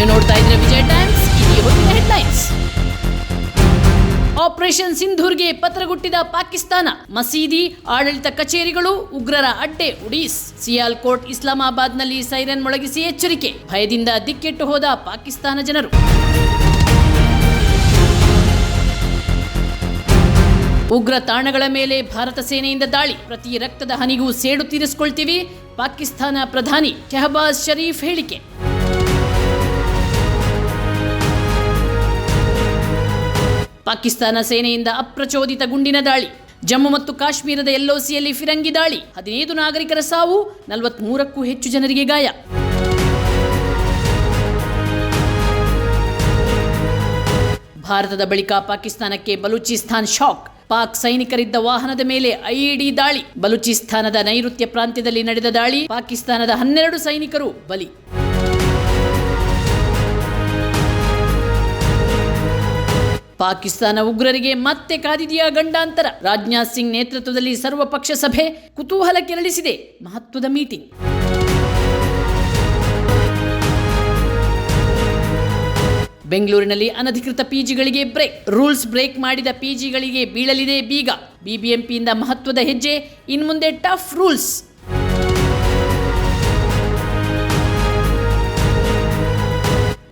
ನೀವು ನೋಡ್ತಾ ಇದ್ರೆ ವಿಜಯ ಟೈಮ್ಸ್ ಹೆಡ್ಲೈನ್ಸ್ ಆಪರೇಷನ್ ಸಿಂಧೂರ್ಗೆ ಪತ್ರಗುಟ್ಟಿದ ಪಾಕಿಸ್ತಾನ, ಮಸೀದಿ, ಆಡಳಿತ ಕಚೇರಿಗಳು, ಉಗ್ರರ ಅಡ್ಡೆ, ಉಡೀಸ್. ಸಿಯಾಲ್ಕೋಟ್ ಇಸ್ಲಾಮಾಬಾದ್ನಲ್ಲಿ ಸೈರನ್ ಮೊಳಗಿಸಿ ಎಚ್ಚರಿಕೆ. ಭಯದಿಂದ ದಿಕ್ಕೆಟ್ಟು ಹೋದ ಪಾಕಿಸ್ತಾನ ಜನರು. ಉಗ್ರ ತಾಣಗಳ ಮೇಲೆ ಭಾರತ ಸೇನೆಯಿಂದ ದಾಳಿ. ಪ್ರತಿ ರಕ್ತದ ಹನಿಗೂ ಸೇಡು ತೀರಿಸಿಕೊಳ್ತೀವಿ. ಪಾಕಿಸ್ತಾನ ಪ್ರಧಾನಿ ಶಹಬಾಜ್ ಶರೀಫ್ ಹೇಳಿಕೆ. ಪಾಕಿಸ್ತಾನ ಸೇನೆಯಿಂದ ಅಪ್ರಚೋದಿತ ಗುಂಡಿನ ದಾಳಿ, ಜಮ್ಮು ಮತ್ತು ಕಾಶ್ಮೀರದ ಎಲ್ಒಸಿಯಲ್ಲಿ ಫಿರಂಗಿ ದಾಳಿ, ಹದಿನೈದು ನಾಗರಿಕರ ಸಾವು, ನಲವತ್ಮೂರಕ್ಕೂ ಹೆಚ್ಚು ಜನರಿಗೆ ಗಾಯ. ಭಾರತದ ಬಳಿಕ ಪಾಕಿಸ್ತಾನಕ್ಕೆ ಬಲೂಚಿಸ್ತಾನ್ ಶಾಕ್, ಪಾಕ್ ಸೈನಿಕರಿದ್ದ ವಾಹನದ ಮೇಲೆ ಐಇಡಿ ದಾಳಿ, ಬಲೂಚಿಸ್ತಾನದ ನೈಋತ್ಯ ಪ್ರಾಂತ್ಯದಲ್ಲಿ ನಡೆದ ದಾಳಿ, ಪಾಕಿಸ್ತಾನದ ಹನ್ನೆರಡು ಸೈನಿಕರು ಬಲಿ. ಪಾಕಿಸ್ತಾನ ಉಗ್ರರಿಗೆ ಮತ್ತೆ ಕಾದಿದೆಯಾ ಗಂಡಾಂತರ? ರಾಜನಾಥ್ ಸಿಂಗ್ ನೇತೃತ್ವದಲ್ಲಿ ಸರ್ವಪಕ್ಷ ಸಭೆ ಕುತೂಹಲ ಕೆರಳಿಸಿದೆ ಮಹತ್ವದ ಮೀಟಿಂಗ್. ಬೆಂಗಳೂರಿನಲ್ಲಿ ಅನಧಿಕೃತ ಪಿಜಿಗಳಿಗೆ ಬ್ರೇಕ್. ರೂಲ್ಸ್ ಬ್ರೇಕ್ ಮಾಡಿದ ಪಿಜಿಗಳಿಗೆ ಬೀಳಲಿದೆ ಬೀಗ. ಬಿಬಿಎಂಪಿಯಿಂದ ಮಹತ್ವದ ಹೆಜ್ಜೆ. ಇನ್ಮುಂದೆ ಟಫ್ ರೂಲ್ಸ್.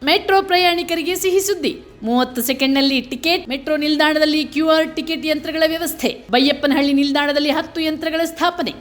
ಮೆಟ್ರೋ ಪ್ರಯಾಣಿಕರಿಗೆ ಸಿಹಿ ಸುದ್ದಿ. ಮೂವತ್ತು ಸೆಕೆಂಡ್ನಲ್ಲಿ ಟಿಕೆಟ್, ಮೆಟ್ರೋ ನಿಲ್ದಾಣದಲ್ಲಿ ಕ್ಯೂಆರ್ ಟಿಕೆಟ್ ಯಂತ್ರಗಳ ವ್ಯವಸ್ಥೆ. ಬೈಯಪ್ಪನಹಳ್ಳಿ ನಿಲ್ದಾಣದಲ್ಲಿ ಹತ್ತು ಯಂತ್ರಗಳ ಸ್ಥಾಪನೆ.